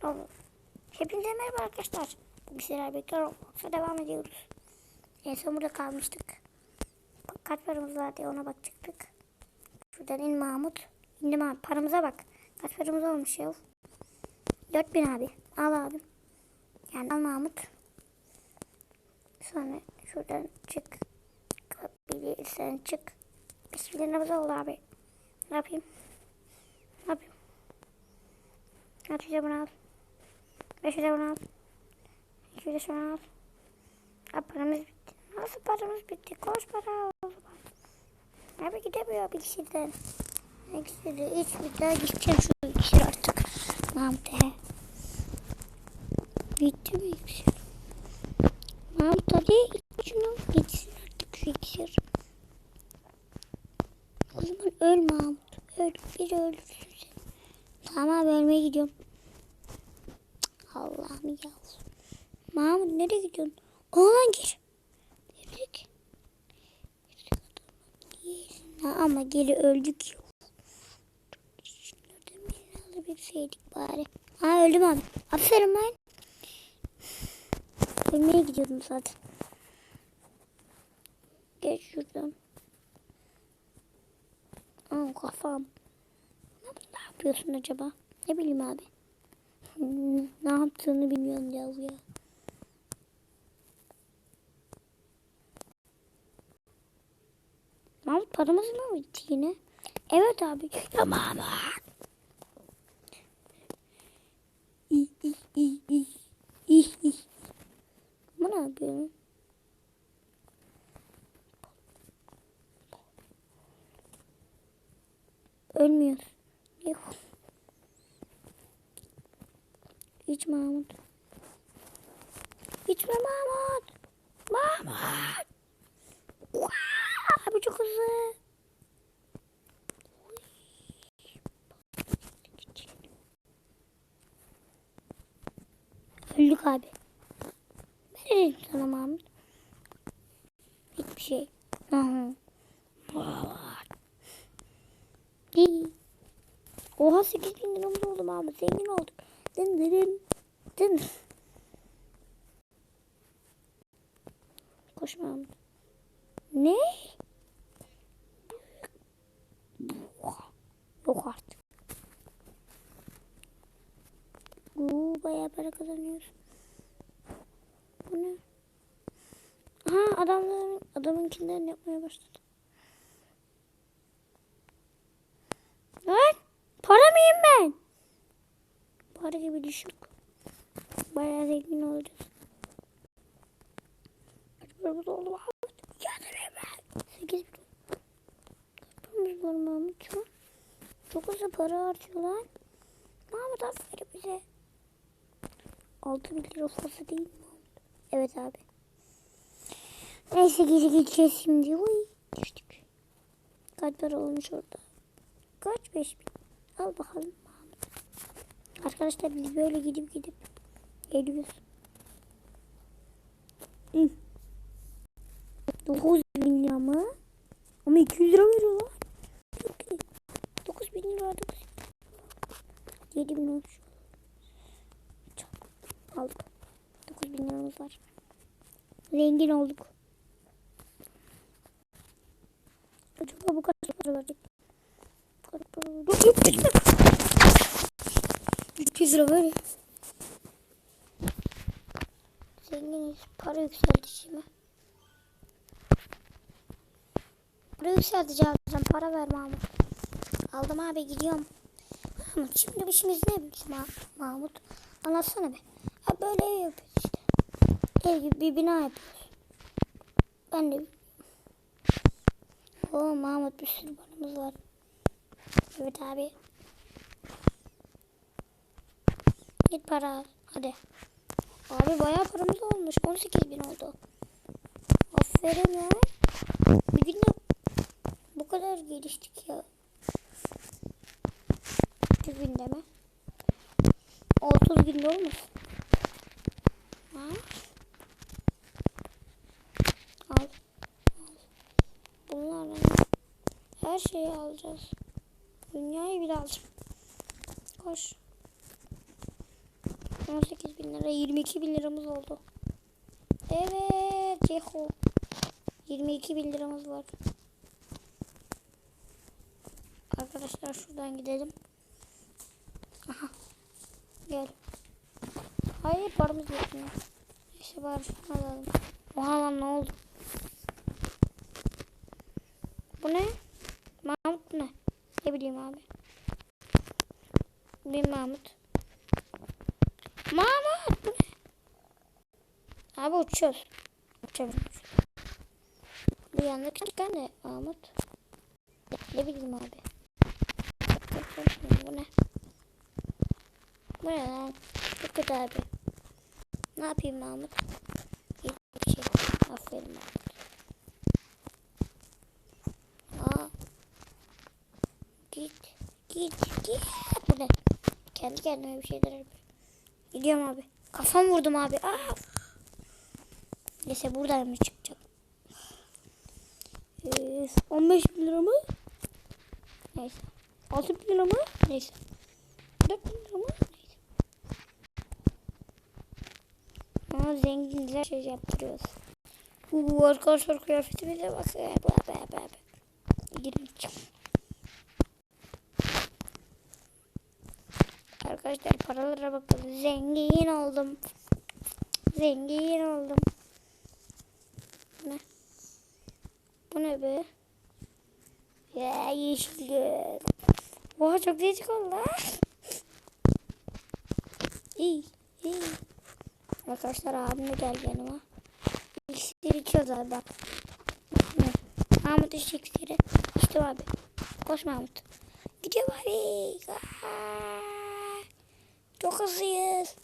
Hepinize merhaba arkadaşlar. Bugün sizlerle bekar olmaksa devam ediyoruz. En son burada kalmıştık. Bak, kaç paramız var diye ona bakacaktık. Şuradan in Mahmut. İndim abi paramıza bak. Kaç paramız olmuş ya. 4000 abi. Al abi. Yani al Mahmut. Sonra şuradan çık. Bilirsen çık. Bismillahirrahmanirrahim oldu abi. Ne yapayım? Ne yapayım? Ne yapacağım abi? 500 euro al. 200 euro al. Ha, paramız bitti. Nasıl paramız bitti? Koş para oldu. Abi gidemiyor bir kişiden. İkisini hiç bir daha gideceğim şu ikisini artık. Mamte. Bitti mi iksir? Mamte de içine gitsin artık şu iksir. O zaman öl Mahmut. Öl. Bir ölürsün sen. Tamam ölmeye gidiyorum. Allah'ım ya. Mahmut nereye gidiyorsun? Oğlan gir. Ha, ama geri öldük ya. Şunlardan alabilseydik bari. Ha öldüm abi. Aferin lan. Ölmeye gidiyordum zaten. Geç şuradan. Aa, kafam. Ne yapıyorsun acaba? Ne bileyim abi. Hmm, ne yaptığını bilmiyorum yaz ya. Mahmut paramız mı bitti yine? Evet abi. Ya Mahmut. İh, ih, ih, ih. İh, ih. Bu ne yapıyor? Ölmüyor. Yuh. İç Mahmut. İçme Mahmut. Mahmut. Abi çok hızlı. Öldük abi. Ben dedim sana Mahmut. Hiçbir şey. Oha 8 bin liramız oldu Mahmut. Zengin olduk. Dın dın dın. Koş Mahmut. Ne? Yok artık. Uuu bayağı para kazanıyoruz. Bu ne? Ha adamların adamınkinden yapmaya başladı. Lan para mıyım ben? Para gibi düşük. Bayağı zengin olacağız. Kaç paramız oldu Mahmut? Yardım hemen. 8 bin. Kaç paramız var Mahmut şu an? Çok hızlı para harcıyor lan. Mahmut aferin bize. 6 bin lira fazla değil mi? Evet abi. Neyse geri gideceğiz şimdi. Uy, düştük. Kaç para olmuş orada? Kaç? 5 bin. Al bakalım. Arkadaşlar biz böyle gidip gidip geliyoruz. Hı. 9 bin lira mı? Ama 200 lira veriyor lan. Çok iyi. 9 bin lira 9 7 bin olmuş. Aldık. 9 bin liramız var. Zengin olduk. Acaba bu kaç para verecek? Kaç para verecek? 300 lira böyle. Zenginiz. Para yükseldi şimdi. Para yükselteceğim. Para ver Mahmut. Aldım abi gidiyorum. Mahmut şimdi işimiz ne bizim ha- Mahmut? Anlatsana be. Ha böyle ev yapıyoruz işte. Ev gibi bir bina yapıyoruz. Ben de Oo Mahmut bir sürü paramız var. Evet abi. Git para al. Hadi. Abi bayağı paramız olmuş. 18 bin oldu. Aferin ya. Bir günde bu kadar geliştik ya. 30 günde mi? 30 günde olmuş. Ha? Al. Al. Bunlarla her şeyi alacağız. Dünyayı bile alacağım. Koş. 18 bin lira 22 bin liramız oldu. Evet Ceho. 22 bin liramız var. Arkadaşlar şuradan gidelim. Aha. Gel. Hayır paramız yetmiyor. Neyse bari şunu alalım. Oha lan ne oldu? Bu ne? Mahmut ne? Ne bileyim abi. Bir Mahmut. Mahmut ne? Abi uçuyoruz. Uçuyoruz. Bu yanındaki çıkan ne Mahmut? Ne bileyim abi. Bu ne? Bu ne lan? Çok kötü abi. Ne yapayım Mahmut? Hiçbir şey. Aferin Mahmut. Aa. Git. Git. Git. Bu ne? Kendi kendime bir şeyler yapıyorum. Gidiyorum abi. Kafam vurdum abi. Aa. Neyse buradan mı çıkacağım? Ee, 15 bin lira mı? Neyse. 6 bin lira mı? Neyse. 4 bin lira mı? Neyse. Ama zenginler şey yaptırıyoruz. Uuu arkadaşlar kıyafetimize bak. Be be be be. Girin. Arkadaşlar paralara bakalım. Zengin oldum. Zengin oldum. Ne? Bu ne be? Ya yeşil göz. Oha çok değişik oldu. ha. İyi, iyi. Arkadaşlar abim de geldi yanıma. İksir içiyoruz abi bak. Mahmut iç iksiri. İşte abi. Koş Mahmut. Gidiyor abi. Aa, Çok hızlıyız.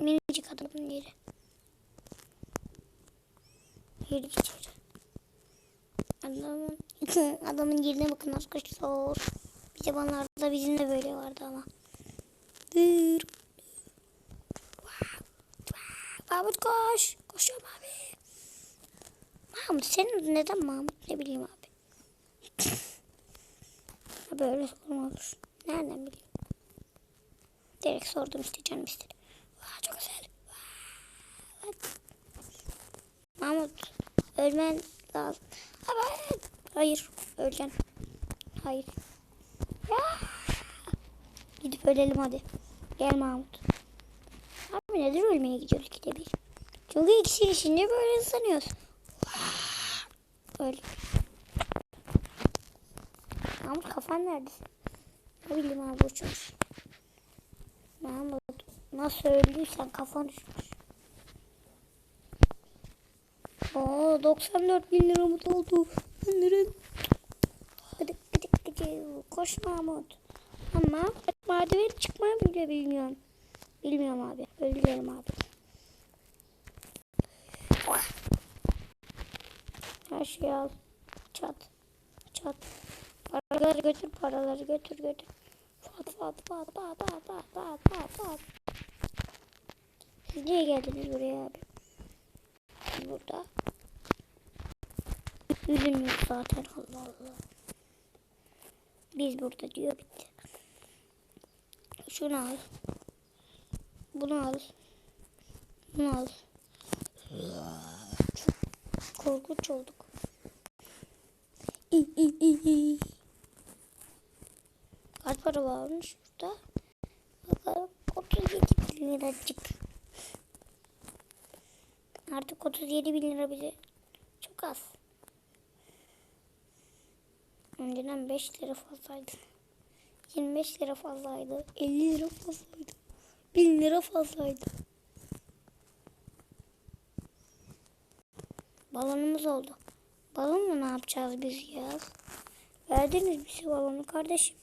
Minicik adamın yeri. Yeri geçiyor. Adamın, adamın yerine bakın arkadaşlar. Bir zamanlarda bizim de böyle vardı ama. Dur. Mahmut koş. Koşuyorum abi. Mahmut senin neden Mahmut ne bileyim abi. Böyle sorma olur. Nereden bileyim. Direkt sordum işte canım istedi. Çok güzel. Evet. Mahmut ölmen lazım. Ama hayır öleceksin. Hayır. Ya. Gidip ölelim hadi. Gel Mahmut. Abi neden ölmeye gidiyoruz ki bir? Çünkü ikisi içinde böyle sanıyoruz. Öyle. Mahmut kafan neredesin? Ne bileyim abi uçmuş. Mahmut nasıl öldüysen kafan düşmüş. Oo 94 bin liramız oldu. Bunların gıdık gıdık gıdık. Koş Mahmut. Ama merdiveni çıkmayı bile bilmiyorum. Bilmiyorum abi. Öldürelim abi. Her şeyi al. Çat. Çat. Paraları götür, paraları götür, götür. Fat fat fat fat fat fat fat fat fat. Siz niye geldiniz buraya abi? Burada. Yok zaten Allah Allah. Biz burada diyor bitti. Şunu al. Bunu al. Bunu al. Çok korkunç olduk. İ, i, i, i. Kaç para varmış burada? Bakalım 37 bin liracık. Artık 37 bin lira bize çok az. Önceden 5 lira fazlaydı. 25 lira fazlaydı. 50 lira fazlaydı. 1000 lira fazlaydı. Balonumuz oldu. Balonla ne yapacağız biz ya? Verdiniz bize balonu kardeşim.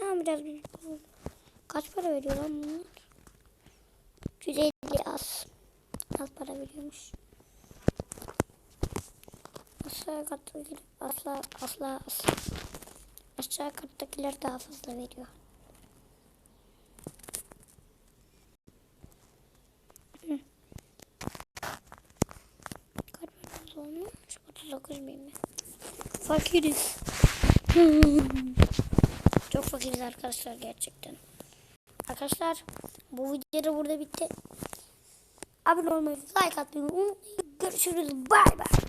Ne yapacağız biz? Kaç para veriyor lan bunlar? 150 az. Az para veriyormuş. Aşağı kattakiler asla asla asla. Aşağı kattakiler daha fazla veriyor. Kaç paramız olmuş? 39 bin mi? Fakiriz. Çok fakiriz arkadaşlar gerçekten. Arkadaşlar bu video da burada bitti. Abone olmayı, like atmayı unutmayın. Görüşürüz. Bay bay.